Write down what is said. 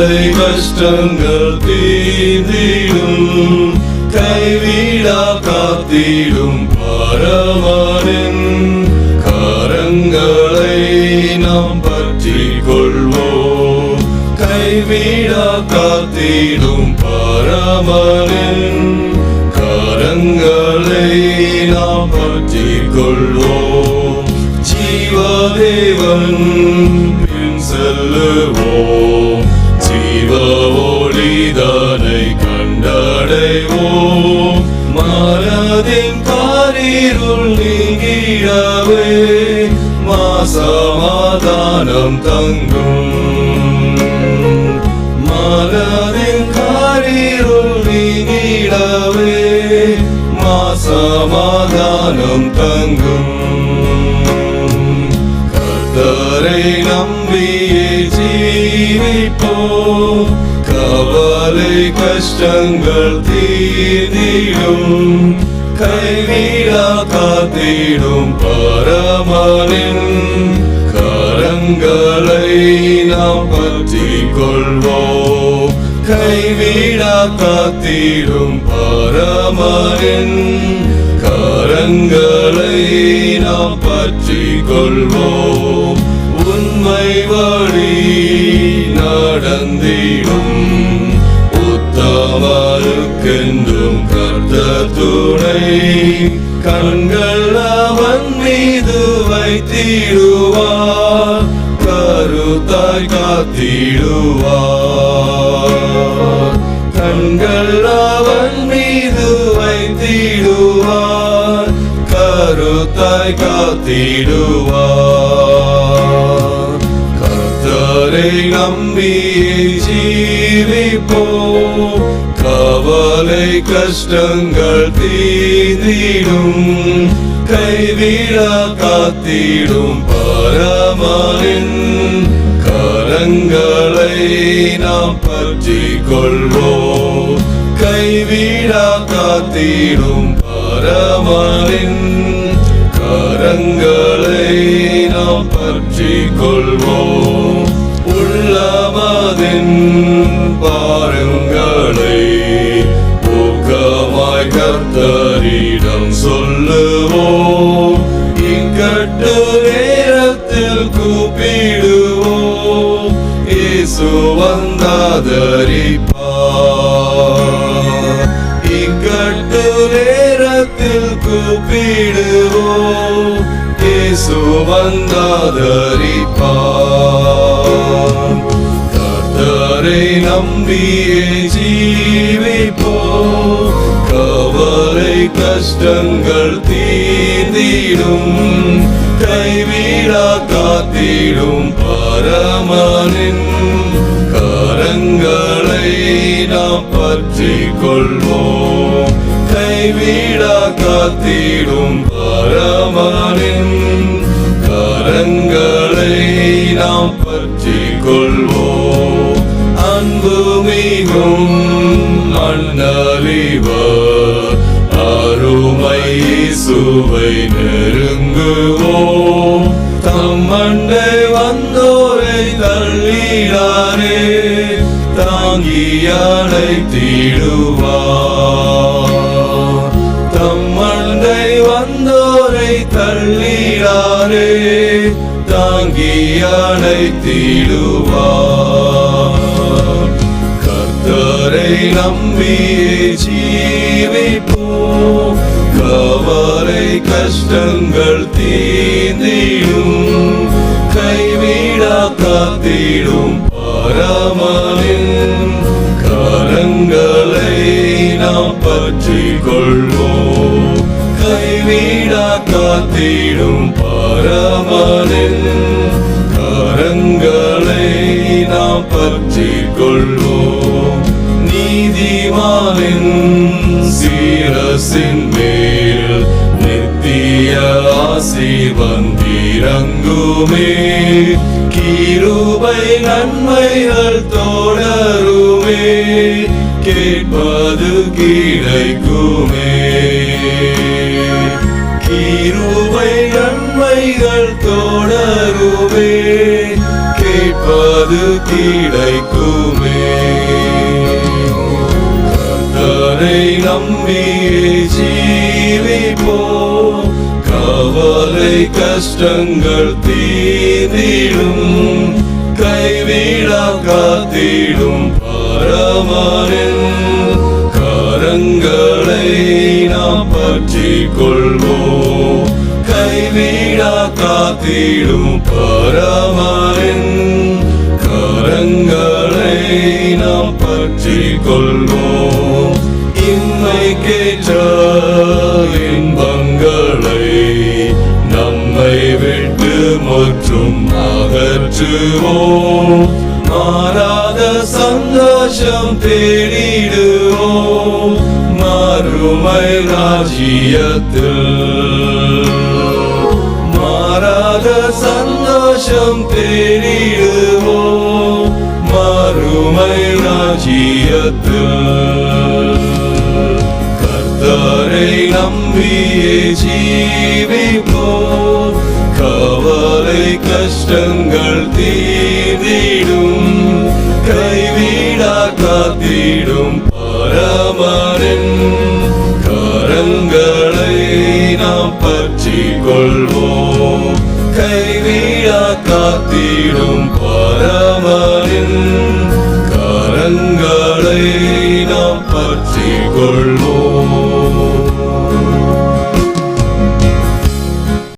கவலை கஷ்டங்கள் தீர்ந்திடும். கைவிடா காத்திடும் பரமனின் கரங்களை நாம் பற்றி கொள்வோம். கைவிடா காத்திடும் பரமனின் கரங்களை நாம் பற்றி கொள்வோம். ஜீவதேவன் பின் செல்லுவோம். ஜீவ ஒளிதனை கண்டடைவோம். மனதின் காரிருள் நீங்கிடவே மாசமாதானம் தங்கும். மனதின் காரிருள் நீங்கிடவே மாசமாதானம் தங்கும். கத்தரை நம்பியே ஜீவிப்போம் கவலை கஷ்டங்கள் தீர்ந்திடும். கைவிடா காத்திடும் பரமனின் கரங்களை நாம் பற்றி கொள்வோம் கைவிடா காத்திடும் பரமனின் கரங்களை நாம் பற்றி கொள்வோம் நடந்திடும். உத்தமருக்கென்றும் கர்த்த துணை கண்கள் அவன் மீது வைத்திடுவார். கருத்தாய் காத்திடுவார். கண்கள் அவன் மீது வைத்திடுவார். கருத்தாய் காத்திடுவார். நம்பியே ஜீவிப்போ கவலை கஷ்டங்கள் தீதிடும் கைவிடா காத்திடும் பரமனின் கரங்களை நாம் பற்றி கொள்வோம் கைவிடா காத்திடும் பரமனின் கரங்களை நாம் பற்றி கொள்வோம் உள்ளமதின் பாருங்களை ஊக்கமாய் கர்த்தரிடம் சொல்லுவோம். இக்கட்டு நேரத்தில் கூப்பிடுவோம். இயேசு வந்தாதரிப்பார். இக்கட்டு நேரத்தில் கூப்பிடுவோம். இயேசு வந்தாதரிப்பார். கர்த்தரை நம்பியே ஜீவிப்போ கவலை கஷ்டங்கள் தீர்ந்திடும். கைவிடா காத்திடும் பரமனின் கரங்களை நாம் பற்றி கொள்வோம் கைவிடா காத்திடும் பரமனின் கரங்களை நாம் பற்றி கொள்வோம் மன்னலிவர் அருமை சுவை நெருங்குவோம். தம்மண்டை வந்தோரை தள்ளிடாரே தாங்கி அழைத்திடுவார் தம்மண்டை வந்தோரை தள்ளிடாரே தாங்கி அழைத்திடுவார் நம்பியே ஜீவிப்போம். கவலை கஷ்டங்கள் தீந்திடும் கைவிடா காத்திடும் பரமனின் கரங்களை நாம் பற்றி கொள்வோம். கைவிடா காத்திடும் பரமனின் கரங்களை நாம் பற்றி கொள்வோம். நீதிமானின் சீரசின் மேல் நித்திய ஆசி வந்திறங்குமே கிருபை நன்மைகள் தொடருமே. கேட்பது கிடைக்குமே. கிருபை நன்மைகள் தொடருமே. கேட்பது கிடைக்குமே. கர்த்தரை நம்பியே ஜீவிப்போ. கவலை கஷ்டங்கள் தீதிடும் கைவிடா காத்திடும் பரமரின் கரங்களை நாம் பற்றி கொள்வோம். கைவிடா காத்திடும் பரமரின் கரங்களை நாம் பற்றி கொள்வோம். இன்மை கேட்ட இன்பங்களை நம்மை விட்டு மற்றும் அகற்றுவோம். மாறாத சந்தோஷம் தேடிடுவோம். மறுமை ராஜ்யத்தில். மாறாத சந்தோஷம் தேடிடுவோம். மறுமை ராஜ்யத்தில். கர்த்தரை நம்பியே ஜீவிப்போ. கவலை கஷ்டங்கள் தீர்ந்திடும். கைவிடா காத்திடும் பரமரின் கரங்களை நாம் பற்றி கொள்வோம் கைவிடா காத்திடும் பரமரின் கரங்களை நாம் பற்றி கொள்வோம்